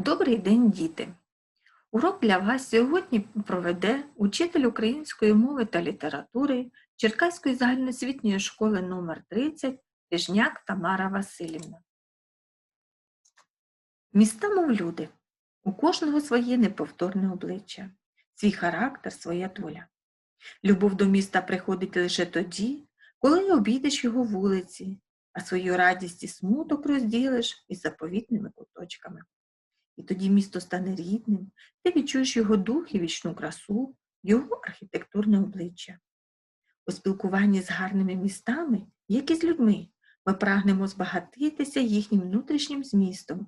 Добрий день, діти! Урок для вас сьогодні проведе учитель української мови та літератури Черкаської загальноосвітньої школи номер 30 Тижняк Тамара Васильівна. Міста, мов люди, у кожного своє неповторне обличчя, свій характер, своя доля. Любов до міста приходить лише тоді, коли обійдеш його вулиці, а свою радість і смуток розділиш із заповітними куточками. І тоді місто стане рідним, ти відчуєш його дух і вічну красу, його архітектурне обличчя. У спілкуванні з гарними містами, як і з людьми, ми прагнемо збагатитися їхнім внутрішнім змістом,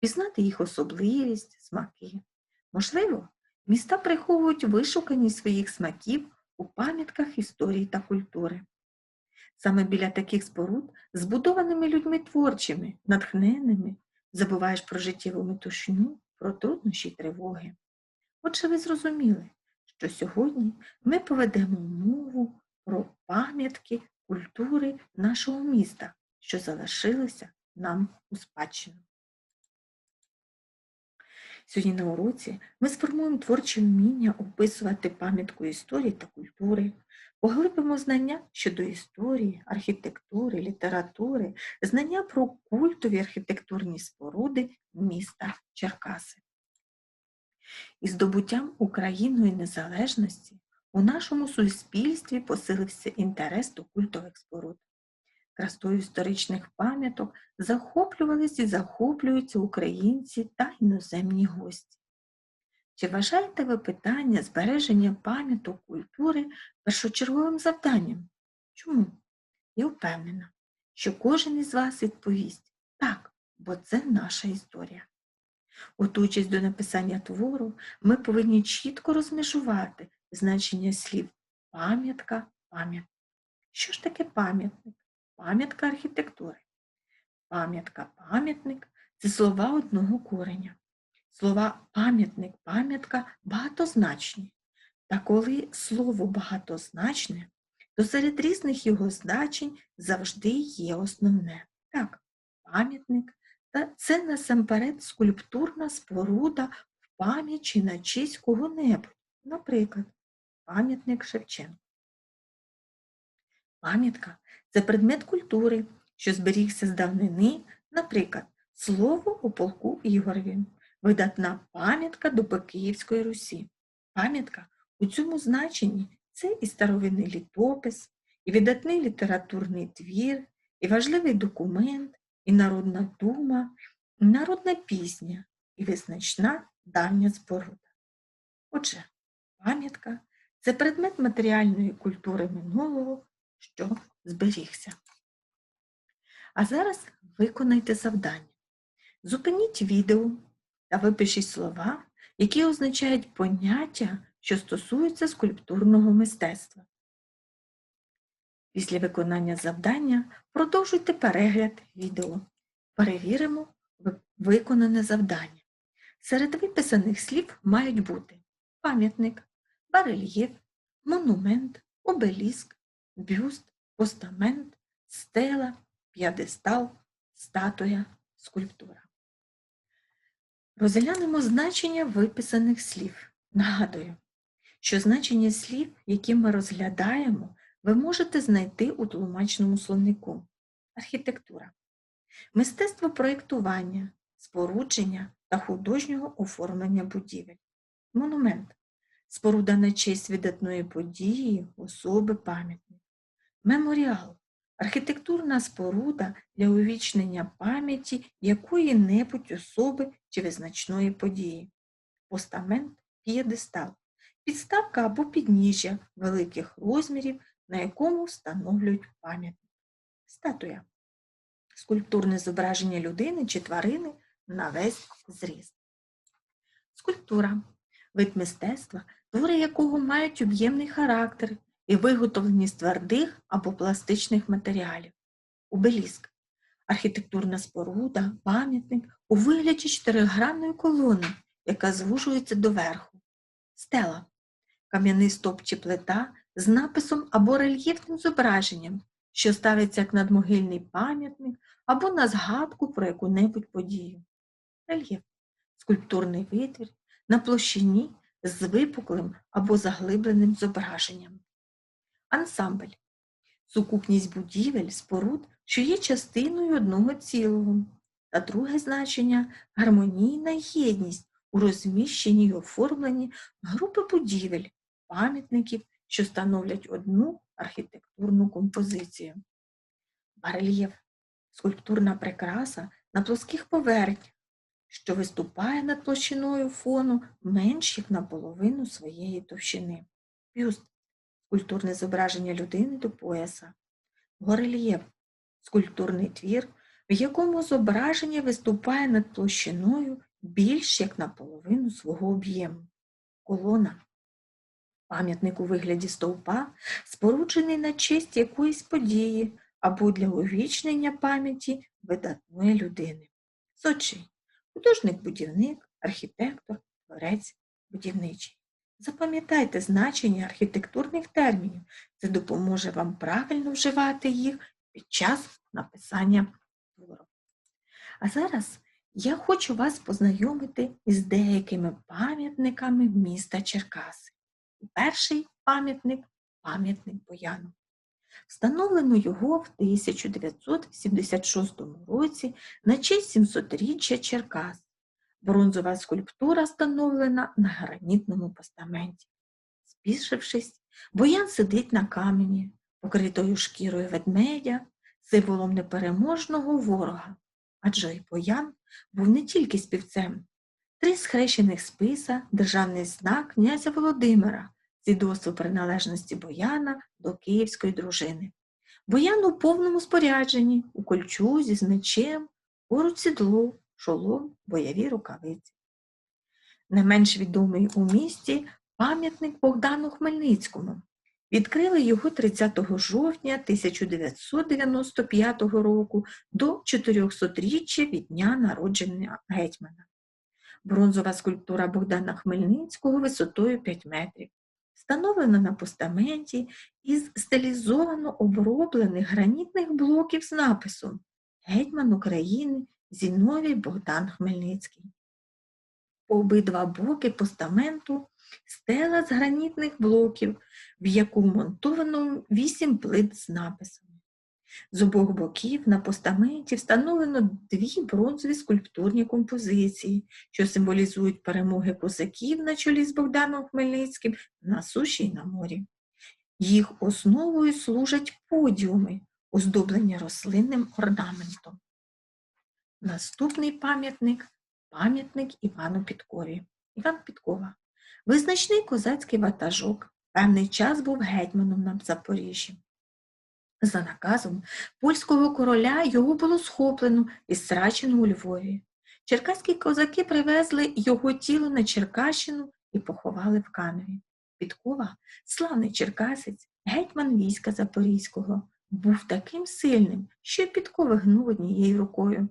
пізнати їх особливість, смаки. Можливо, міста приховують вишуканість своїх смаків у пам'ятках історії та культури. Саме біля таких споруд, збудованими людьми творчими, натхненими, забуваєш про життєву метушню, про труднощі й тривоги. Отже, ви зрозуміли, що сьогодні ми поведемо мову про пам'ятки культури нашого міста, що залишилися нам у спадщину. Сьогодні на уроці ми сформуємо творче вміння описувати пам'ятку історії та культури, поглибимо знання щодо історії, архітектури, літератури, знання про культові архітектурні споруди міста Черкаси. Із здобуттям Україною незалежності у нашому суспільстві посилився інтерес до культових споруд. Красою історичних пам'яток захоплювалися і захоплюються українці та іноземні гості. Чи вважаєте ви питання збереження пам'яток культури першочерговим завданням? Чому? Я впевнена, що кожен із вас відповість так, бо це наша історія. Готуючись до написання твору, ми повинні чітко розмежувати значення слів пам'ятка, пам'ятник. Що ж таке пам'ятник? Пам'ятка архітектури. Пам'ятка, пам'ятник це слова одного кореня. Слова пам'ятник, пам'ятка багатозначні. Та коли слово багатозначне, то серед різних його значень завжди є основне. Так, пам'ятник та це насамперед скульптурна споруда в пам'ять чи на честь кого-небудь, наприклад, пам'ятник Шевченка. Пам'ятка це предмет культури, що зберігся з давнини, наприклад, слово у полку Ігорові, видатна пам'ятка до Київської Русі. Пам'ятка у цьому значенні це і старовинний літопис, і видатний літературний твір, і важливий документ, і народна дума, і народна пісня, і визначна давня споруда. Отже, пам'ятка це предмет матеріальної культури минулого, що зберігся. А зараз виконайте завдання. Зупиніть відео та випишіть слова, які означають поняття, що стосуються скульптурного мистецтва. Після виконання завдання продовжуйте перегляд відео. Перевіримо виконане завдання. Серед виписаних слів мають бути пам'ятник, барельєф, монумент, обеліск, бюст, постамент, стела, п'ядестал, статуя, скульптура. Розглянемо значення виписаних слів. Нагадую, що значення слів, які ми розглядаємо, ви можете знайти у тлумачному словнику. Архітектура. Мистецтво проєктування, спорудження та художнього оформлення будівель. Монумент. Споруда на честь видатної події, особи, пам'ятник. Меморіал архітектурна споруда для увічнення пам'яті якої-небудь особи чи визначної події. Постамент п'єдестал підставка або підніжжя великих розмірів, на якому встановлюють пам'ятник. Статуя скульптурне зображення людини чи тварини на весь зріст. Скульптура вид мистецтва, твори якого мають об'ємний характер і виготовлені з твердих або пластичних матеріалів. Обеліск архітектурна споруда, пам'ятник у вигляді чотиригранної колони, яка звужується доверху. Стела кам'яний стоп чи плита з написом або рельєфним зображенням, що ставиться як надмогильний пам'ятник або на згадку про яку-небудь подію. Рельєф скульптурний витвір на площині з випуклим або заглибленим зображенням. Ансамбль сукупність будівель, споруд, що є частиною одного цілого. Та друге значення гармонійна єдність у розміщенні й оформленні групи будівель, пам'ятників, що становлять одну архітектурну композицію. Барельєф скульптурна прикраса на плоских поверхнях, що виступає над площиною фону менш як наполовину своєї товщини. Бюст скульптурне зображення людини до пояса. Горельєф скульптурний твір, в якому зображення виступає над площиною більш як наполовину свого об'єму. Колона пам'ятник у вигляді стовпа, споруджений на честь якоїсь події або для увічнення пам'яті видатної людини. Сочий художник-будівник, архітектор, творець будівничий. Запам'ятайте значення архітектурних термінів. Це допоможе вам правильно вживати їх під час написання твору. А зараз я хочу вас познайомити із деякими пам'ятниками міста Черкаси. Перший пам'ятник пам'ятник Бояну. Встановлено його в 1976 році на честь 700-річчя Черкас. Бронзова скульптура встановлена на гранітному постаменті. Спішившись, боян сидить на камені, покритою шкірою ведмедя, символом непереможного ворога. Адже й боян був не тільки співцем. Три схрещених списа, державний знак князя Володимира, свідоцтво приналежності бояна до київської дружини. Боян у повному спорядженні, у кольчузі з мечем, поруч сідло, шолом, бойові рукавиці. Не менш відомий у місті пам'ятник Богдану Хмельницькому. Відкрили його 30 жовтня 1995 року до 400-річчя від дня народження гетьмана. Бронзова скульптура Богдана Хмельницького висотою 5 метрів, встановлена на постаменті із стилізовано оброблених гранітних блоків з написом Гетьман України Зіновій Богдан Хмельницький. По обидва боки постаменту стела з гранітних блоків, в яку вмонтовано вісім плит з написами. З обох боків на постаменті встановлено дві бронзові скульптурні композиції, що символізують перемоги козаків на чолі з Богданом Хмельницьким на суші й на морі. Їх основою служать подіуми, оздоблені рослинним орнаментом. Наступний пам'ятник пам'ятник Івану Підкові. Іван Підкова. Визначний козацький ватажок, певний час був гетьманом на Запоріжжі. За наказом польського короля його було схоплено і страчено у Львові. Черкаські козаки привезли його тіло на Черкащину і поховали в камері. Підкова, славний черкасець, гетьман війська Запорізького, був таким сильним, що й підкови гнув однією рукою.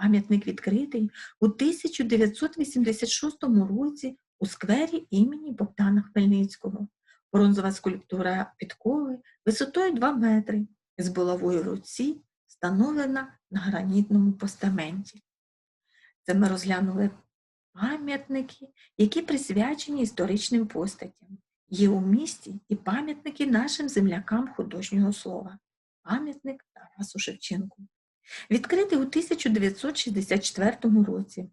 Пам'ятник відкритий у 1986 році у сквері імені Богдана Хмельницького. Бронзова скульптура підкови висотою 2 метри з булавою в руці встановлена на гранітному постаменті. Це ми розглянули пам'ятники, які присвячені історичним постатям. Є у місті і пам'ятники нашим землякам художнього слова. Пам'ятник Тарасу Шевченку. Відкритий у 1964 році.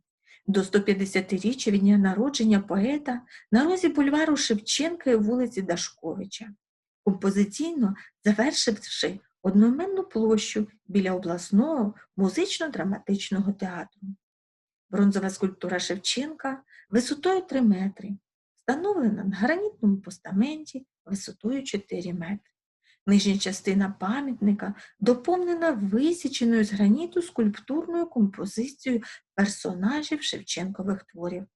До 150-річчя від народження поета на розі бульвару Шевченка і вулиці Дашковича, композиційно завершивши одноіменну площу біля обласного музично-драматичного театру. Бронзова скульптура Шевченка висотою 3 метри, встановлена на гранітному постаменті висотою 4 метри. Нижня частина пам'ятника доповнена висіченою з граніту скульптурною композицією персонажів Шевченкових творів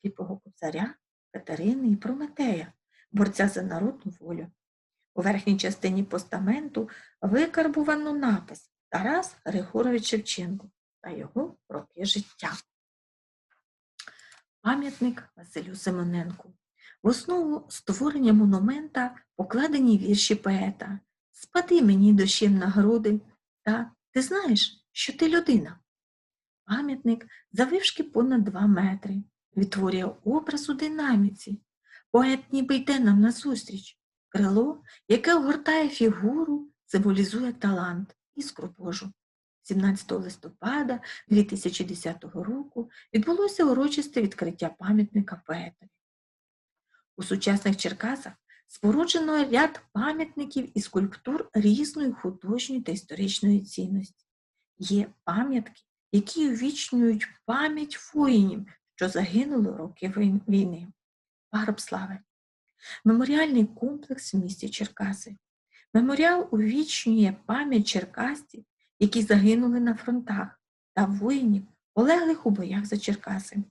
сліпого кобзаря, Катерини і Прометея, борця за народну волю. У верхній частині постаменту викарбувано напис Тарас Григорович Шевченко та його роки життя. Пам'ятник Василю Симоненку. В основу створення монумента покладені вірші поета Спади мені дощем на груди та ти знаєш, що ти людина. пам'ятник завившки понад 2 метри, відтворює образ у динаміці. Поет ніби йде нам назустріч. Крило, яке огортає фігуру, символізує талант, іскру Божу. 17 листопада 2010 року відбулося урочисте відкриття пам'ятника поетові. У сучасних Черкасах споруджено ряд пам'ятників і скульптур різної художньої та історичної цінності. Є пам'ятки, які увічнюють пам'ять воїнів, що загинули роки війни. Паруб слави. Меморіальний комплекс в місті Черкаси. Меморіал увічнює пам'ять черкасців, які загинули на фронтах, та воїнів, полеглих у боях за Черкаси.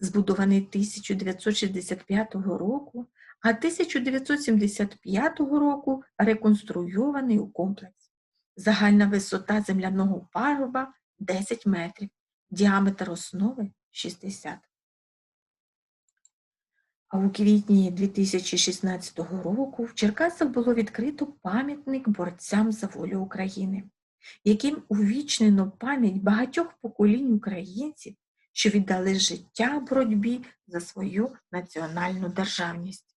Збудований 1965 року, а 1975 року реконструйований у комплекс. Загальна висота земляного паруба 10 метрів, діаметр основи 60. А у квітні 2016 року в Черкасах було відкрито пам'ятник борцям за волю України, яким увічнено пам'ять багатьох поколінь українців, що віддали життя боротьбі за свою національну державність.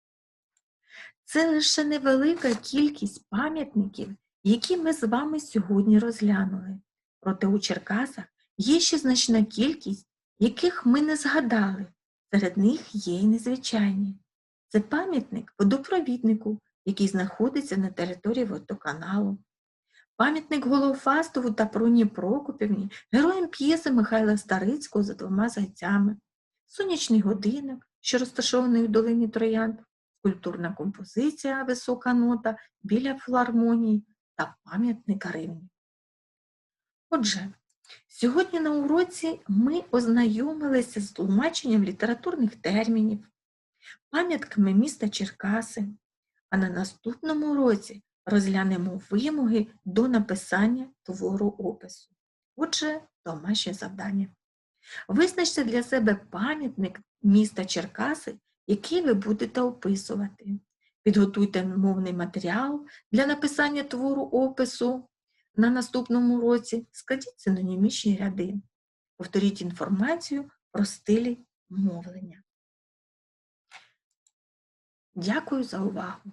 Це лише невелика кількість пам'ятників, які ми з вами сьогодні розглянули. Проте у Черкасах є ще значна кількість, яких ми не згадали. Серед них є й незвичайні. Це пам'ятник водопровіднику, який знаходиться на території водоканалу. Пам'ятник Голофастову та Пруні Прокопівні, героям п'єси Михайла Старицького за двома зайцями, сонячний годинник, що розташований у долині Троянд, скульптурна композиція Висока нота біля філармонії та пам'ятник Римні. Отже, сьогодні на уроці ми ознайомилися з тлумаченням літературних термінів, пам'ятками міста Черкаси, а на наступному уроці розглянемо вимоги до написання твору опису. Отже, домашнє завдання. Визначте для себе пам'ятник міста Черкаси, який ви будете описувати. Підготуйте мовний матеріал для написання твору опису на наступному році, складіть синонімічні ряди. Повторіть інформацію про стилі мовлення. Дякую за увагу!